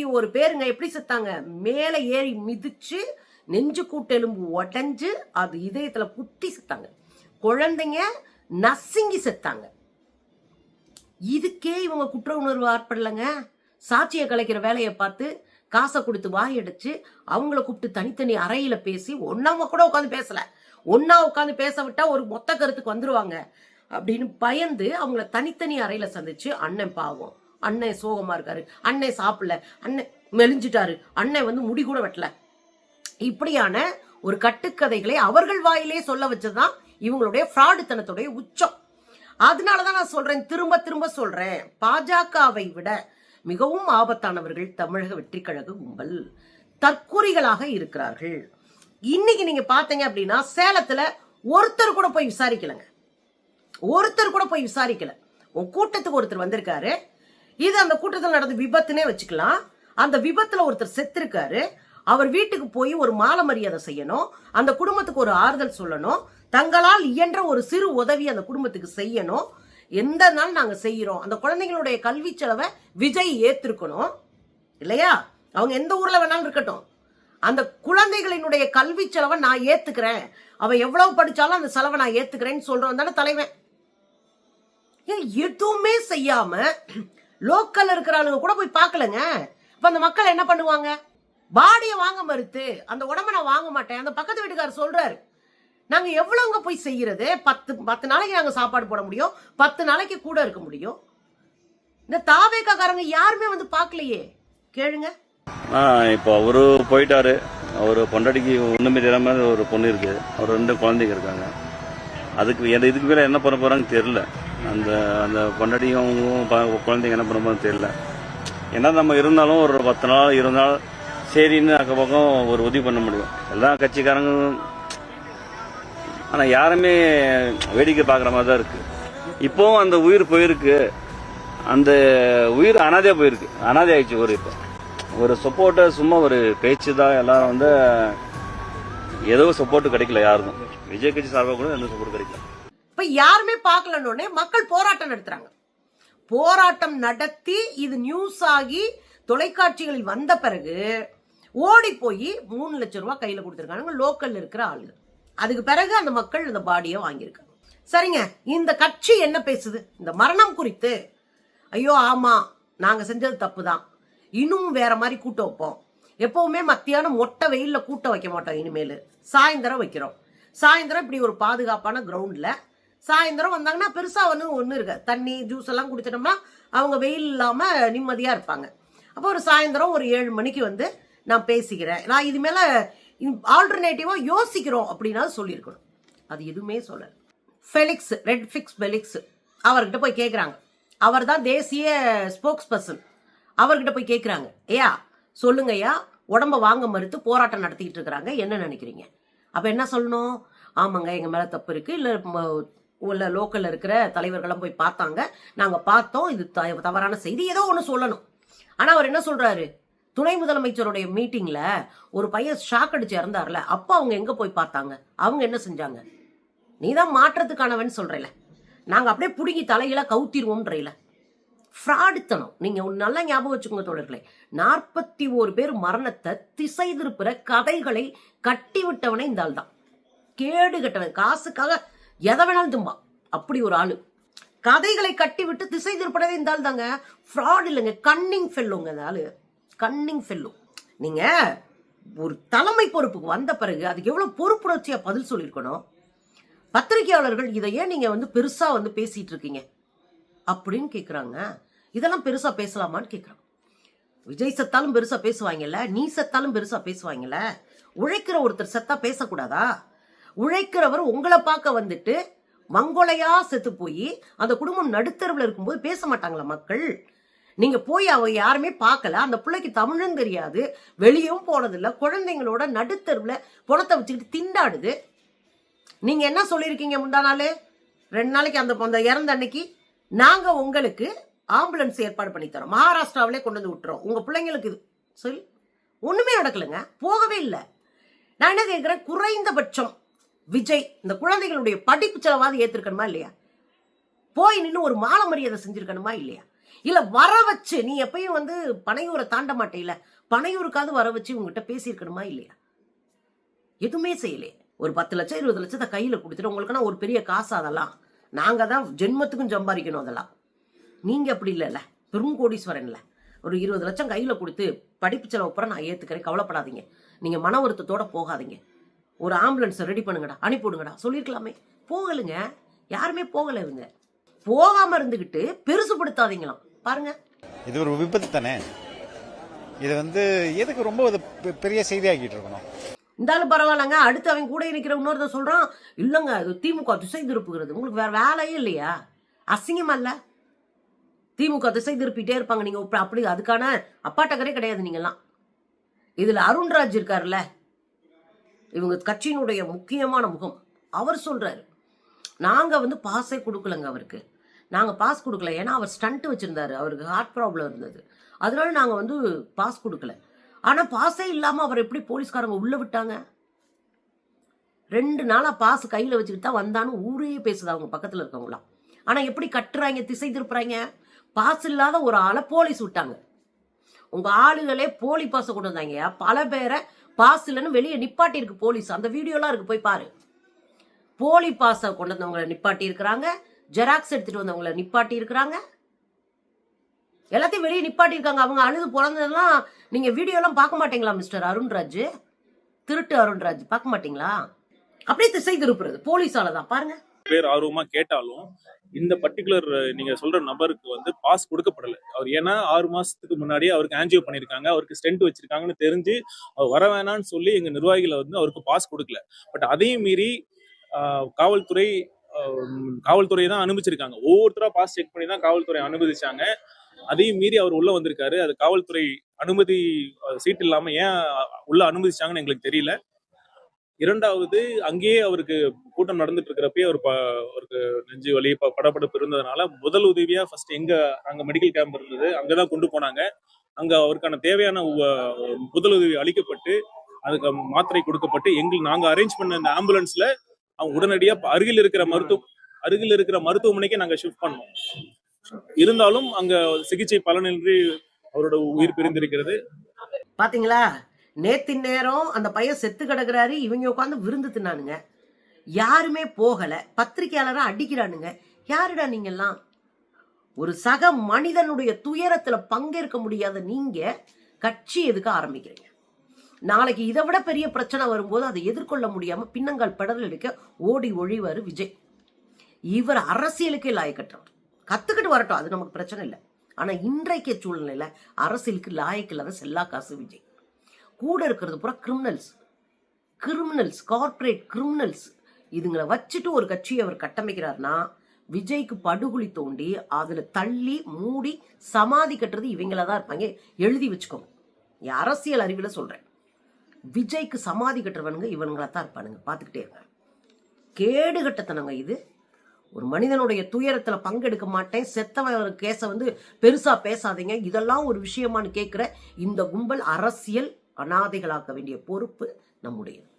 இருபத்தி ஒரு பேருங்க. எப்படி செத்தாங்க? மேலே ஏறி மிதிச்சு நெஞ்சு கூட்டெலும்பு உடஞ்சு அது இதயத்துல குத்தி செத்தாங்க. குழந்தைங்க நசுங்கி செத்தாங்க. இதுக்கே இவங்க குற்ற உணர்வு ஆட்படலைங்க சாட்சியை கலைக்கிற வேலையை பார்த்து காசை கொடுத்து வாயடிச்சு அவங்கள கூப்பிட்டு தனித்தனி அறையில பேசி ஒன்னாம கூட உட்காந்து பேசல. ஒன்னா உட்காந்து பேச விட்டா ஒரு மொத்த கருத்துக்கு வந்துடுவாங்க அப்படின்னு பயந்து அவங்கள தனித்தனி அறையில சந்திச்சு அண்ணன் பாவம். அண்ணன் சோகமா இருக்காரு. அண்ணன் சாப்பிடல. அண்ணன் மெலிஞ்சிட்டாரு. அண்ணன் வந்து முடி கூட வெட்டல. இப்படியான ஒரு கட்டுக்கதைகளை அவர்கள் வாயிலே சொல்ல வச்சதுதான் இவங்களுடைய ஃப்ராடுத்தனத்துடைய உச்சம். அதனாலதான் நான் சொல்றேன் திரும்ப திரும்ப சொல்றேன். பாஜகவை விட மிகவும் ஆபத்தானவர்கள் தமிழக வெற்றி கழக கும்பல் தற்குறிகளாக இருக்கிறார்கள். இன்னைக்கு நீங்க பாத்தீங்க அப்படின்னா சேலத்துல ஒருத்தர் கூட போய் விசாரிக்கலங்க. ஒருத்தர் கூட போய் விசாரிக்கல. உன் கூட்டத்துக்கு ஒருத்தர் வந்திருக்காரு. இது அந்த கூட்டத்தில் நடந்த விபத்துனே வச்சுக்கலாம். அந்த விபத்துல ஒருத்தர் செத்திருக்காரு. அவர் வீட்டுக்கு போய் ஒரு மாலை மரியாதை செய்யணும். அந்த குடும்பத்துக்கு ஒரு ஆறுதல் சொல்லணும். தங்களால் இயன்ற ஒரு சிறு உதவி அந்த குடும்பத்துக்கு செய்யணும். எந்த நாள் நாங்க செய்யறோம்? அந்த குழந்தைங்களுடைய கல்வி செலவை விஜய் ஏத்திருக்கணும். இல்லையா? அவங்க எந்த ஊர்ல வேணாலும் இருக்கட்டும். அந்த குழந்தைகளினுடைய கல்வி செலவை நான் ஏத்துக்கிறேன். அவன் எவ்வளவு படிச்சாலும் அந்த செலவை நான் ஏத்துக்கிறேன்னு சொல்றோம் தானே தலைவன். ஏன் எதுவுமே செய்யாம லோக்கல்ல ஆளுங்க கூட போய் பார்க்கலங்க. இப்ப அந்த மக்கள் என்ன பண்ணுவாங்க? பாடியை வாங்க மறுத்து அந்த உடம்ப நான் வாங்க மாட்டேன். அந்த பக்கத்து வீட்டுக்காரர் சொல்றாரு. நாங்க எவ்வளவுங்க போய் செய்யறது? பத்து பத்து நாளைக்கு நாங்க சாப்பாடு போட முடியும். பத்து நாளைக்கு கூட இருக்க முடியும். இந்த தாவேக்காரங்க யாருமே வந்து பார்க்கலையே. கேளுங்க. இப்போ அவரு போயிட்டாரு. அவர் பொண்டாட்டிக்கு ஒண்ணுமே தெரியாம ஒரு பொண்ணு இருக்கு. அவர் ரெண்டு குழந்தைங்க இருக்காங்க. அதுக்கு இதுக்கு மேல என்ன பண்ண போகிறாங்கன்னு தெரியல. அந்த அந்த பொண்டாட்டியும் அவங்களும் ப- குழந்தைங்க என்ன பண்ண தெரியல. என்ன நம்ம இருந்தாலும் ஒரு பத்து நாள் இருபது நாள் சரின்னு அக்க பக்கம் ஒரு உதவி பண்ண முடியும். எல்லா கட்சிக்காரங்க ஆனால் யாருமே வேடிக்கை பார்க்குற மாதிரி தான் இருக்குது இப்போவும் அந்த உயிர் போயிருக்கு. அந்த உயிர் அனாதையாக போயிருக்கு. அனாதை ஆயிடுச்சு ஒரு இப்போ. ஒரு சப்போர்ட்டை சும்மா ஒரு பேச்சு தான் எல்லாரும் வந்து ஏதோ சப்போர்ட் கிடைக்கல யாருக்கும். விஜய் கட்சி சார்பாக கூட எந்த சப்போர்ட் கிடைக்கல. இப்போ யாருமே பார்க்கலன்னு மக்கள் போராட்டம் நடத்துறாங்க. போராட்டம் நடத்தி இது நியூஸ் ஆகி தொலைக்காட்சிகளில் வந்த பிறகு ஓடி போய் மூணு லட்சம் ரூபா கையில் கொடுத்துருக்காங்க லோக்கலில் இருக்கிற ஆளுங்க. அதுக்கு பிறகு அந்த மக்கள் இந்த பாடியை வாங்கியிருக்காங்க. சரிங்க இந்த கட்சி என்ன பேசுது? இந்த மரணம் குறித்து. ஐயோ ஆமாம் நாங்கள் செஞ்சது தப்பு தான் இன்னும் வேற மாதிரி கூட்ட வைப்போம். எப்பவுமே மத்தியானம் மொட்டை வெயிலில் கூட்ட வைக்க மாட்டோம் இனிமேல். சாயந்தரம் வைக்கிறோம். சாயந்தரம் இப்படி ஒரு பாதுகாப்பான கிரவுண்டில் சாயந்தரம் வந்தாங்கன்னா பெருசாக ஒன்று ஒன்றும் இருக்கு தண்ணி ஜூஸ் எல்லாம் குடிச்சிட்டோம்னா அவங்க வெயில் இல்லாமல் நிம்மதியாக இருப்பாங்க. அப்போ ஒரு சாயந்தரம் ஒரு ஏழு மணிக்கு வந்து நான் பேசிக்கிறேன். நான் இது மேல ஆல்டர்னேட்டிவா யோசிக்கிறோம் அப்படின்னா சொல்லியிருக்கணும். அது எதுவுமே சொல்லல. ஃபெலிக்ஸ் ரெட் ஃபிக்ஸ் பெலிக்ஸ் அவர்கிட்ட போய் கேட்குறாங்க அவர் தான் தேசிய ஸ்போக்ஸ் பர்சன் அவர்கிட்ட போய் கேட்குறாங்க ஐயா சொல்லுங்க ஐயா உடம்ப வாங்க மறுத்து போராட்டம் நடத்திக்கிட்டு இருக்கிறாங்க. என்ன நினைக்கிறீங்க? அப்போ என்ன சொல்லணும்? ஆமாங்க எங்கள் மேலே தப்பு இருக்குது இல்லை உள்ள லோக்கலில் இருக்கிற தலைவர்கள்லாம் போய் பார்த்தாங்க. நாங்கள் பார்த்தோம். இது த- தவறான செய்தி. ஏதோ ஒன்று சொல்லணும். ஆனால் அவர் என்ன சொல்கிறாரு துணை முதலமைச்சருடைய மீட்டிங்கில் ஒரு பையன் ஷாக் அடிச்சு இறந்தார்ல. அப்போ அவங்க எங்கே போய் பார்த்தாங்க? அவங்க என்ன செஞ்சாங்க? நீ தான் மாற்றத்துக்கானவன் சொல்கிறல நாங்கள் அப்படியே பிடுங்கி தலையில கவுத்திருவோம்ன்றல ஃப்ராடுத்தனம். நீங்கள் நல்லா ஞாபகம் வச்சுக்கோங்க தோழர்களே. நாற்பத்தி ஒரு பேர் மரணத்தை திசை திருப்புற கதைகளை கட்டி விட்டவனே இந்த ஆள் தான் கேடு கட்டவன். காசுக்காக எதை வேணாலும் தும்பா அப்படி ஒரு ஆளு. கதைகளை கட்டி விட்டு திசை திருப்படவே இந்த ஆள் தாங்க. ஃப்ராட் இல்லைங்க. கன்னிங் ஃபெல்லுங்க இந்த ஆளு. கன்னிங் ஃபெல்லு நீங்க ஒரு தலைமை பொறுப்புக்கு வந்த பிறகு அதுக்கு எவ்வளவு பொறுப்புணர்ச்சியா பதில் சொல்லியிருக்கணும்? பத்திரிகையாளர்கள் இதை ஏன் நீங்க வந்து பெருசா வந்து பேசிட்டு இருக்கீங்க? அப்படின்னு கேட்குறாங்க இதெல்லாம் பெருசா பேசலாமான்னு கேட்குறாங்க விஜய் செத்தாலும் பெருசா பேசுவாங்கல்ல? நீ செத்தாலும் பெருசா பேசுவாங்கல்ல? உழைக்கிற ஒருத்தர் செத்தா பேசக்கூடாதா? உழைக்கிறவர் உங்களை பார்க்க வந்துட்டு மங்கொலையா செத்து போய் அந்த குடும்பம் நடுத்தருவில் இருக்கும்போது பேச மாட்டாங்களா மக்கள்? நீங்க போய் அவ யாருமே பார்க்கல. அந்த பிள்ளைக்கு தமிழும் தெரியாது. வெளியும் போனதில்ல. குழந்தைங்களோட நடுத்தருவில் பணத்தை வச்சுக்கிட்டு திண்டாடுது. நீங்க என்ன சொல்லியிருக்கீங்க முந்தா நாள்? ரெண்டு நாளைக்கு அந்த அந்த இறந்த அன்னைக்கு நாங்க உங்களுக்கு ஆம்புலன்ஸ் ஏற்பாடு பண்ணி தரோம். மகாராஷ்டிராவிலே கொண்டு வந்து விட்டுறோம். உங்க பிள்ளைங்களுக்கு இது சொல்லி ஒண்ணுமே நடக்கலைங்க. போகவே இல்லை. நான் என்ன கேட்குறேன் குறைந்தபட்சம் விஜய் இந்த குழந்தைகளுடைய படிப்பு செலவாது ஏத்திருக்கணுமா இல்லையா? போய் நின்று ஒரு மாலை மரியாதை செஞ்சிருக்கணுமா இல்லையா? இல்ல வர வச்சு நீ எப்பயும் வந்து பனையூரை தாண்ட மாட்டேல பனையூருக்காவது வர வச்சு உங்ககிட்ட பேசியிருக்கணுமா இல்லையா? எதுவுமே செய்யலையே ஒரு பத்து லட்சம் இருபது லட்சத்தை கையில கொடுத்துட்டு உங்களுக்குன்னா ஒரு பெரிய காசு அதெல்லாம்? நாங்க தான் ஜென்மத்துக்கும் சம்பாதிக்கணும் அதெல்லாம். நீங்க அப்படி இல்லைல்ல பெரும் கோடீஸ்வரன்ல. ஒரு இருபது லட்சம் கையில கொடுத்து படிப்பு செலவு அப்புறம் நான் ஏத்துக்கிறேன் கவலைப்படாதீங்க. நீங்க மன வருத்தத்தோட போகாதீங்க. ஒரு ஆம்புலன்ஸ் ரெடி பண்ணுங்கடா அனுப்பிவிடுங்கடா. சொல்லியிருக்கலாமே. போகலைங்க. யாருமே போகல இவங்க. போகாம இருந்துகிட்டு பெருசுபடுத்தாதீங்களாம். பாருங்க. இது ஒரு விபத்து தானே? இது வந்து எதுக்கு ரொம்ப இது பெரிய செய்தியாக்கிட்டு இருக்கணும்? இருந்தாலும் பரவாயில்லங்க. அடுத்து அவன் கூட இருக்கிற இன்னொருத்த சொல்றான். இல்லைங்க அது திமுக திசை திருப்புகிறது உங்களுக்கு வேற வேலையே இல்லையா? அசிங்கமா இல்ல? திமுக திசை திருப்பிட்டே இருப்பாங்க. நீங்க இப்ப அப்படி அதுக்கான அப்பாட்டக்கரே கிடையாது நீங்கெல்லாம். இதுல அருண்ராஜ் இருக்காருல்ல. இவங்க கட்சியினுடைய முக்கியமான முகம். அவர் சொல்கிறாரு நாங்கள் வந்து பாஸே கொடுக்கலங்க அவருக்கு. நாங்கள் பாஸ் கொடுக்கல. ஏன்னா அவர் ஸ்டண்ட் வச்சுருந்தாரு. அவருக்கு ஹார்ட் ப்ராப்ளம் இருந்தது. அதனால நாங்கள் வந்து பாஸ் கொடுக்கல. ஆனால் பாஸே இல்லாமல் அவர் எப்படி போலீஸ்காரங்க உள்ளே விட்டாங்க? ரெண்டு நாளாக பாஸ் கையில் வச்சுக்கிட்டு தான் வந்தான்னு ஊரே பேசுது அவங்க பக்கத்தில் இருக்கவங்களாம். ஆனால் எப்படி கட்டுறாங்க திசை திருப்புறாங்க? பாஸ் இல்லாத ஒரு ஆளை போலீஸ் விட்டாங்க. உங்கள் ஆளுகளே போலி பாஸை கொண்டு வந்தாங்க. பல பேரை பாஸ் இல்லைன்னு வெளியே நிப்பாட்டியிருக்கு போலீஸ். அந்த வீடியோலாம் இருக்கு போய் பாரு. போலி பாஸை கொண்டு வந்தவங்களை நிப்பாட்டி இருக்கிறாங்க ஜெராக்ஸ் எடுத்துட்டு வந்தவங்களை நிப்பாட்டி இருக்கிறாங்க எல்லாத்தையும் வெளியே நிப்பாட்டியிருக்காங்க. அவங்க அழுது பிறந்ததெல்லாம் நீங்கள் வீடியோலாம் பார்க்க மாட்டீங்களா மிஸ்டர் அருண்ராஜ்? திருட்டு அருண்ராஜ் பார்க்க மாட்டீங்களா? அப்படியே திசை திருப்புறது போலீஸால தான். பாருங்கள் பேர் ஆர்வமா கேட்டாலும் இந்த பர்டிகுலர் நீங்க சொல்ற நபருக்கு வந்து பாஸ் கொடுக்கப்படல. அவர் ஏன்னா ஆறு மாசத்துக்கு முன்னாடியே அவருக்கு ஆன்ஜியோ பண்ணிருக்காங்க அவருக்கு ஸ்டென்ட் வச்சிருக்காங்கன்னு தெரிஞ்சு அவர் வர வேணாம்னு சொல்லி எங்க நிர்வாகிகளை வந்து அவருக்கு பாஸ் கொடுக்கல. பட் அதையும் மீறி காவல்துறை காவல்துறை தான் அனுமதிச்சிருக்காங்க. ஒவ்வொருத்தரா பாஸ் செக் பண்ணி தான் காவல்துறை அனுமதிச்சாங்க. அதையும் மீறி அவர் உள்ள வந்திருக்காரு. அது காவல்துறை அனுமதி சீட் இல்லாம ஏன் உள்ள அனுமதிச்சாங்கன்னு எங்களுக்கு தெரியல. இரண்டாவது அங்கேயே அவருக்கு கூட்டம் நடந்துட்டு இருக்கிறப்பயே ஒரு ப- அவருக்கு நெஞ்சு வலி ப- இருந்ததுனால முதல் உதவியா ஃபர்ஸ்ட் எங்க அங்க மெடிக்கல் கேம்ப் இருந்தது. அங்கதான் கொண்டு போனாங்க. அங்க அவருக்கான தேவையான உ- உதவி அளிக்கப்பட்டு அதுக்கு மாத்திரை கொடுக்கப்பட்டு எங்களுக்கு நாங்க அரேஞ்ச் பண்ண அந்த ஆம்புலன்ஸ்ல அவங்க உடனடியா அருகில் இருக்கிற மருத்துவ அருகில் இருக்கிற மருத்துவமனைக்கு நாங்க ஷிஃப்ட் பண்ணோம். இருந்தாலும் அங்க சிகிச்சை பலனின்றி அவரோட உயிர் பிரிந்திருக்கிறது. பாத்தீங்களா? நேத்தின் நேரம் அந்த பையன் செத்து கிடக்குறாரு இவங்க உட்காந்து விருந்து தின்னானுங்க. யாருமே போகலை. பத்திரிகையாளராக அடிக்கிறானுங்க. யாருடா நீங்கெல்லாம்? ஒரு சக மனிதனுடைய துயரத்தில் பங்கேற்க முடியாத நீங்கள் கட்சி எதுக்கு ஆரம்பிக்கிறீங்க? நாளைக்கு இதை விட பெரிய பிரச்சனை வரும்போது அதை எதிர்கொள்ள முடியாமல் பின்னங்கால் பெடல் எடுக்க ஓடி ஒழிவார் விஜய். இவர் அரசியலுக்கே லாயக்கற்றவர். கற்றுக்கிட்டு வரட்டும் அது நமக்கு பிரச்சனை இல்லை. ஆனால் இன்றைக்கு சூழ்நிலையில் அரசியலுக்கு லாயக்கில்லாத செல்லா காசு விஜய். கூட இருக்கிறது பூரா கிரிமினல்ஸ் கிரிமினல்ஸ் கார்ப்பரேட் கிரிமினல்ஸ் இதுங்களை வச்சுட்டு ஒரு கட்சியை அவர் கட்டமைக்கிறார்னா விஜய்க்கு படுகுழி தோண்டி அதில் தள்ளி மூடி சமாதி கட்டுறது இவங்கள தான் இருப்பாங்க. எழுதி வச்சுக்கோங்க. என் அரசியல் அறிவில் சொல்கிறேன் விஜய்க்கு சமாதி கட்டுறவனுங்க இவனுங்களா தான் இருப்பானுங்க. பார்த்துக்கிட்டே இருங்க. கேடு கட்டத்தனங்க இது. ஒரு மனிதனுடைய துயரத்தில் பங்கெடுக்க மாட்டேன். செத்தவன் கேஸை வந்து பெருசாக பேசாதீங்க. இதெல்லாம் ஒரு விஷயமான்னு கேட்குற இந்த கும்பல் அரசியல் அனாதைகளாக்க வேண்டிய பொறுப்பு நம்முடையது.